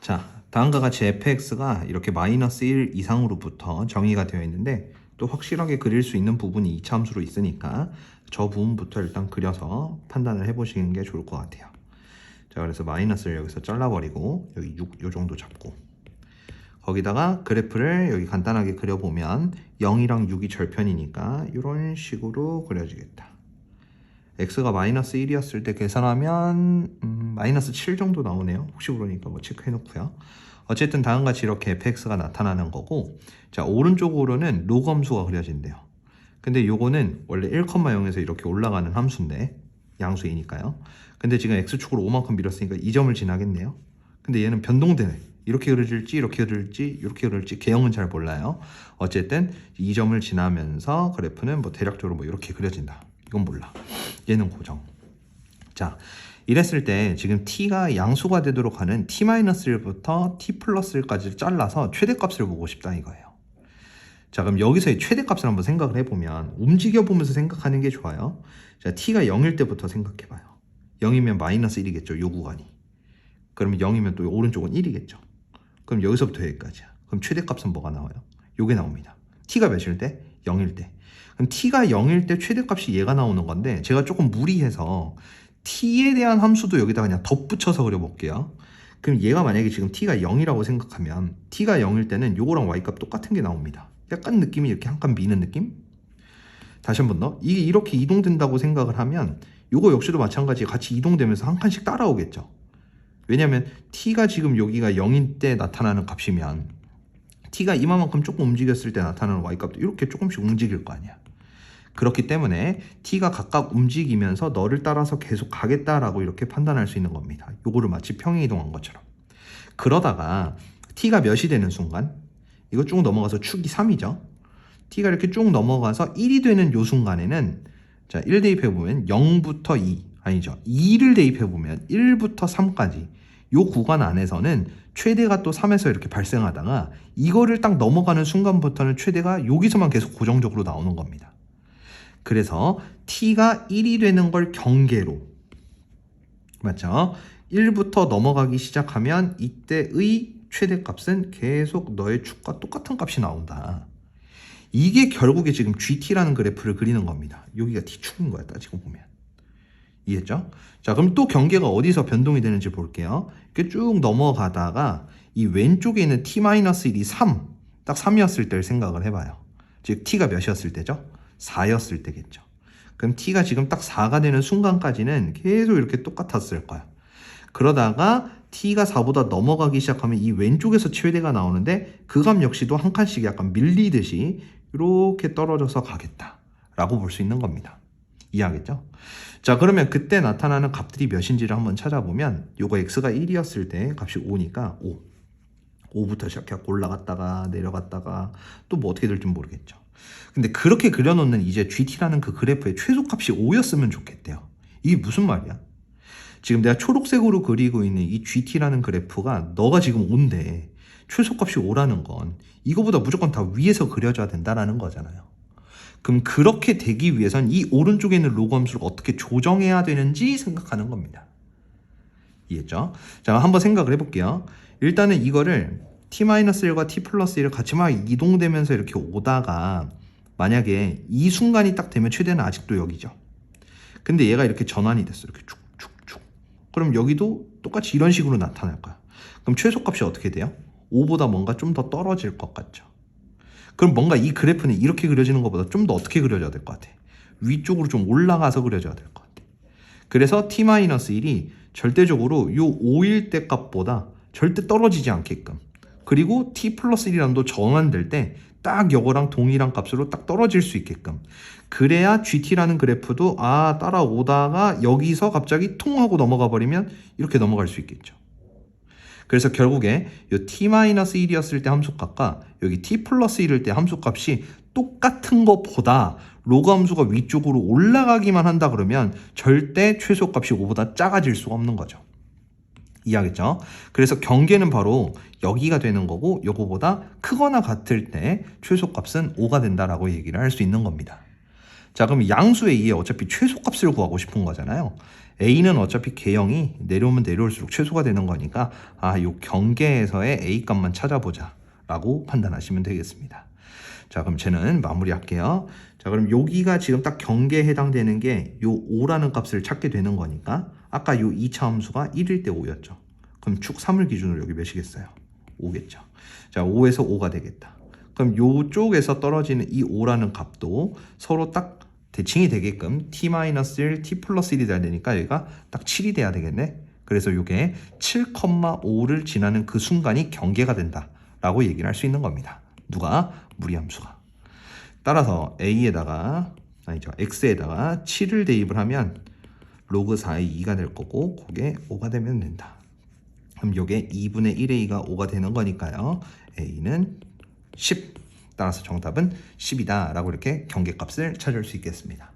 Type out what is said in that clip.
자, 다음과 같이 fx가 이렇게 마이너스 1 이상으로부터 정의가 되어 있는데 또 확실하게 그릴 수 있는 부분이 이차 함수로 있으니까 저 부분부터 일단 그려서 판단을 해보시는 게 좋을 것 같아요. 자, 그래서 마이너스를 여기서 잘라버리고 여기 6 요 정도 잡고 거기다가 그래프를 여기 간단하게 그려보면 0이랑 6이 절편이니까 이런 식으로 그려지겠다. x가 마이너스 1이었을 때 계산하면 음, 마이너스 7 정도 나오네요. 혹시 모르니까 뭐 체크해 놓고요. 어쨌든 다음과 같이 이렇게 fx가 나타나는 거고 자 오른쪽으로는 로그 함수가 그려진대요. 근데 요거는 원래 1,0에서 이렇게 올라가는 함수인데 양수이니까요. 근데 지금 x축으로 5만큼 밀었으니까 이 점을 지나겠네요. 근데 얘는 변동되네. 이렇게 그려질지 이렇게 그려질지 이렇게 그려질지 개형은 잘 몰라요. 어쨌든 이 점을 지나면서 그래프는 뭐 대략적으로 뭐 이렇게 그려진다. 이건 몰라. 얘는 고정. 자, 이랬을 때 지금 t가 양수가 되도록 하는 t-1부터 t 플러스 1까지 잘라서 최대값을 보고 싶다 이거예요. 자, 그럼 여기서의 최대값을 한번 생각을 해보면 움직여 보면서 생각하는 게 좋아요. 자, t가 0일 때부터 생각해봐요. 0이면 마이너스 1이겠죠, 요 구간이. 그러면 0이면 또 오른쪽은 1이겠죠. 그럼 여기서부터 여기까지야. 그럼 최대값은 뭐가 나와요? 요게 나옵니다. t가 몇일 때? 0일 때. 그럼 t가 0일 때 최대값이 얘가 나오는 건데 제가 조금 무리해서 t에 대한 함수도 여기다 그냥 덧붙여서 그려볼게요. 그럼 얘가 만약에 지금 t가 0이라고 생각하면 t가 0일 때는 요거랑 y값 똑같은 게 나옵니다. 약간 느낌이 이렇게 한 칸 미는 느낌? 다시 한 번 더. 이게 이렇게 이동된다고 생각을 하면 요거 역시도 마찬가지 같이 이동되면서 한 칸씩 따라오겠죠. 왜냐면 t가 지금 여기가 0인 때 나타나는 값이면 t가 이만큼 조금 움직였을 때 나타나는 y값도 이렇게 조금씩 움직일 거 아니야. 그렇기 때문에 t가 각각 움직이면서 너를 따라서 계속 가겠다라고 이렇게 판단할 수 있는 겁니다. 요거를 마치 평행 이동한 것처럼. 그러다가 t가 몇이 되는 순간 이거 쭉 넘어가서 축이 3이죠. t가 이렇게 쭉 넘어가서 1이 되는 요 순간에는 자, 1 대입해 보면 0부터 2 아니죠. 2를 대입해 보면 1부터 3까지 요 구간 안에서는 최대가 또 3에서 이렇게 발생하다가 이거를 딱 넘어가는 순간부터는 최대가 여기서만 계속 고정적으로 나오는 겁니다. 그래서 t가 1이 되는 걸 경계로 맞죠? 1부터 넘어가기 시작하면 이때의 최대값은 계속 너의 축과 똑같은 값이 나온다. 이게 결국에 지금 GT라는 그래프를 그리는 겁니다. 여기가 T축인 거야, 따지고 보면. 이해했죠? 자, 그럼 또 경계가 어디서 변동이 되는지 볼게요. 이렇게 쭉 넘어가다가 이 왼쪽에 있는 t-1이 3, 딱 3이었을 때를 생각을 해봐요. 즉, t가 몇이었을 때죠? 4였을 때겠죠. 그럼 t가 지금 딱 4가 되는 순간까지는 계속 이렇게 똑같았을 거야. 그러다가 t가 4보다 넘어가기 시작하면 이 왼쪽에서 최대가 나오는데 그 값 역시도 한 칸씩 약간 밀리듯이 이렇게 떨어져서 가겠다라고 볼 수 있는 겁니다. 이해하겠죠? 자 그러면 그때 나타나는 값들이 몇인지를 한번 찾아보면 요거 x가 1이었을 때 값이 5니까 5 5부터 시작해서 올라갔다가 내려갔다가 또 뭐 어떻게 될지 모르겠죠 근데 그렇게 그려놓는 이제 GT라는 그 그래프의 최소값이 5였으면 좋겠대요 이게 무슨 말이야? 지금 내가 초록색으로 그리고 있는 이 GT라는 그래프가 너가 지금 5인데 최소값이 5라는 건 이거보다 무조건 다 위에서 그려져야 된다라는 거잖아요 그럼 그렇게 되기 위해선 이 오른쪽에 있는 로그 함수를 어떻게 조정해야 되는지 생각하는 겁니다. 이해했죠? 자, 한번 생각을 해볼게요. 일단은 이거를 t-1과 t 플러스 1을 같이 막 이동되면서 이렇게 오다가 만약에 이 순간이 딱 되면 최대는 아직도 여기죠. 근데 얘가 이렇게 전환이 됐어. 이렇게 쭉쭉쭉. 그럼 여기도 똑같이 이런 식으로 나타날 거야. 그럼 최소값이 어떻게 돼요? 5보다 뭔가 좀 더 떨어질 것 같죠. 그럼 뭔가 이 그래프는 이렇게 그려지는 것보다 좀 더 어떻게 그려져야 될 것 같아? 위쪽으로 좀 올라가서 그려져야 될 것 같아. 그래서 t-1이 절대적으로 요 5일 때 값보다 절대 떨어지지 않게끔 그리고 t 플러스 1이랑도 전환될 때 딱 요거랑 동일한 값으로 딱 떨어질 수 있게끔 그래야 GT라는 그래프도 아 따라오다가 여기서 갑자기 통 하고 넘어가 버리면 이렇게 넘어갈 수 있겠죠. 그래서 결국에 이 t-1이었을 때 함수값과 여기 t 플러스 1일 때 함수값이 똑같은 것보다 로그 함수가 위쪽으로 올라가기만 한다 그러면 절대 최소값이 5보다 작아질 수가 없는 거죠. 이해하겠죠? 그래서 경계는 바로 여기가 되는 거고 요거보다 크거나 같을 때 최소값은 5가 된다라고 얘기를 할 수 있는 겁니다. 자 그럼 양수의 2에 어차피 최소값을 구하고 싶은 거잖아요. a는 어차피 개형이 내려오면 내려올수록 최소가 되는 거니까 아, 요 경계에서의 a 값만 찾아보자 라고 판단하시면 되겠습니다. 자, 그럼 쟤는 마무리할게요. 자, 그럼 여기가 지금 딱 경계에 해당되는 게 요 5라는 값을 찾게 되는 거니까 아까 요 2차 함수가 1일 때 5였죠. 그럼 축 3을 기준으로 여기 몇이겠어요? 5겠죠. 자, 5에서 5가 되겠다. 그럼 요쪽에서 떨어지는 이 5라는 값도 서로 딱 대칭이 되게끔 t-1, t 플러스 1이 돼야 되니까 여기가 딱 7이 돼야 되겠네. 그래서 요게 7,5를 지나는 그 순간이 경계가 된다라고 얘기를 할 수 있는 겁니다. 누가? 무리함수가. 따라서 a에다가 아니죠 x에다가 7을 대입을 하면 로그 4의 2가 될 거고 그게 5가 되면 된다. 그럼 요게 2분의 1a가 5가 되는 거니까요. a는 10. 따라서 정답은 10이다 라고 이렇게 경계값을 찾을 수 있겠습니다.